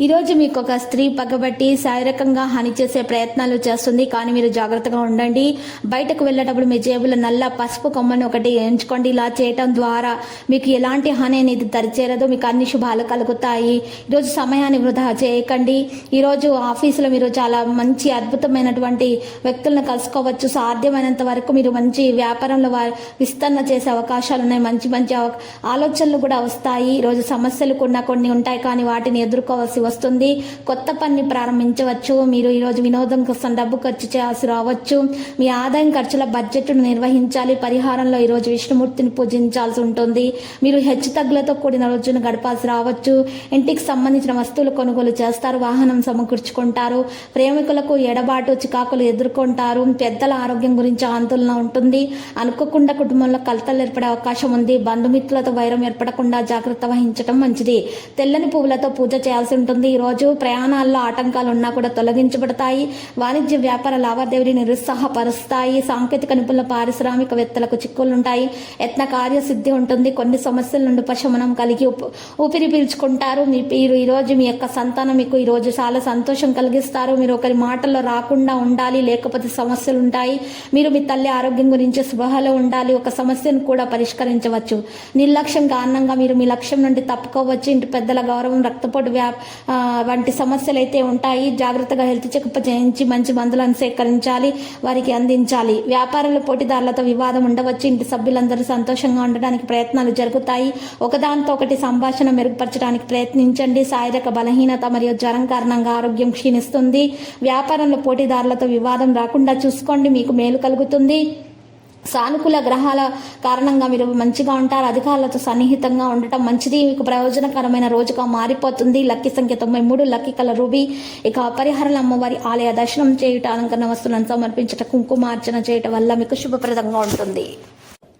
ఈరోజు మీకు ఒక స్త్రీ పగబట్టి శారీరకంగా హాని చేసే ప్రయత్నాలు చేస్తుంది. కానీ మీరు జాగ్రత్తగా ఉండండి. బయటకు వెళ్ళేటప్పుడు మీ జేబులో నల్ల పసుపు కొమ్మను ఒకటి ఎంచుకోండి. ఇలా చేయటం ద్వారా మీకు ఎలాంటి హాని అనేది దరిచేరదు. మీకు అన్ని శుభాలు కలుగుతాయి. ఈరోజు సమయాన్ని వృధా చేయకండి. ఈరోజు ఆఫీసులో మీరు చాలా మంచి అద్భుతమైనటువంటి వ్యక్తులను కలుసుకోవచ్చు. సాధ్యమైనంత వరకు మీరు మంచి వ్యాపారంలో విస్తరణ చేసే అవకాశాలు ఉన్నాయి. మంచి మంచి ఆలోచనలు కూడా వస్తాయి. ఈరోజు సమస్యలు కూడా కొన్ని ఉంటాయి. కానీ వాటిని ఎదుర్కోవాల్సి వస్తుంది. కొత్త పని ప్రారంభించవచ్చు. మీరు ఈరోజు వినోదం కోసం డబ్బు ఖర్చు చేయాల్సి రావచ్చు. మీ ఆదాయం ఖర్చుల బడ్జెట్ను నిర్వహించాలి. పరిహారంలో ఈరోజు విష్ణుమూర్తిని పూజించాల్సి ఉంటుంది. మీరు హెచ్చు తగ్గులతో కూడిన రోజును గడపాల్సి రావచ్చు. ఇంటికి సంబంధించిన వస్తువులు కొనుగోలు చేస్తారు. వాహనం సమకూర్చుకుంటారు. ప్రేమికులకు ఎడబాటు చికాకులు ఎదుర్కొంటారు. పెద్దల ఆరోగ్యం గురించి ఆందోళన ఉంటుంది. అనుకోకుండా కుటుంబంలో కలతలు ఏర్పడే అవకాశం ఉంది. బంధుమిత్రులతో వైరం ఏర్పడకుండా జాగ్రత్త వహించడం మంచిది. తెల్లని పువ్వులతో పూజ చేయాల్సి ఉంటుంది. ఈ రోజు ప్రయాణాల్లో ఆటంకాలు ఉన్నా కూడా తొలగించబడతాయి. వాణిజ్య వ్యాపార లావాదేవీలు నిరుత్సాహపరుస్తాయి. సాంకేతిక నిపుణుల పారిశ్రామికవేత్తలకు చిక్కులుంటాయి. యత్న కార్యసిద్ధి ఉంటుంది. కొన్ని సమస్యల నుండి ఉపశమనం కలిగి ఉప్- ఊపిరి పీల్చుకుంటారు. మీ మీరు ఈరోజు మీ యొక్క సంతానం మీకు ఈరోజు చాలా సంతోషం కలిగిస్తారు. మీరు ఒకరి మాటల్లో రాకుండా ఉండాలి. లేకపోతే సమస్యలు ఉంటాయి మీరు మీ తల్లి ఆరోగ్యం గురించి స్పృహలో ఉండాలి. ఒక సమస్యను కూడా పరిష్కరించవచ్చు. నిర్లక్ష్యం కారణంగా మీరు మీ లక్ష్యం నుండి తప్పుకోవచ్చు. ఇంటి పెద్దల గౌరవం రక్తపోటు వ్యా వంటి సమస్యలు అయితే ఉంటాయి. జాగ్రత్తగా హెల్త్ చెకప్ చేయించి మంచి మందులను సేకరించాలి వారికి అందించాలి. వ్యాపారంలో పోటీదారులతో వివాదం ఉండవచ్చు. ఇంటి సభ్యులందరూ సంతోషంగా ఉండడానికి ప్రయత్నాలు జరుగుతాయి. ఒకదానితో ఒకటి సంభాషణ మెరుగుపరచడానికి ప్రయత్నించండి. శారీరక బలహీనత మరియు జ్వరం కారణంగా ఆరోగ్యం క్షీణిస్తుంది. వ్యాపారంలో పోటీదారులతో వివాదం రాకుండా చూసుకోండి. మీకు మేలు కలుగుతుంది. సానుకూల గ్రహాల కారణంగా మీరు మంచిగా ఉంటారు. అధికారులతో సన్నిహితంగా ఉండటం మంచిది. మీకు ప్రయోజనకరమైన రోజుగా మారిపోతుంది. లక్కీ సంఖ్య తొంభై మూడు లక్కీ కల రూబీ. ఇక పరిహారాల అమ్మవారి ఆలయ దర్శనం చేయుట అలంకరణ వస్తువులను సమర్పించట కుంకుమార్చన చేయటం వల్ల మీకు శుభప్రదంగా ఉంటుంది.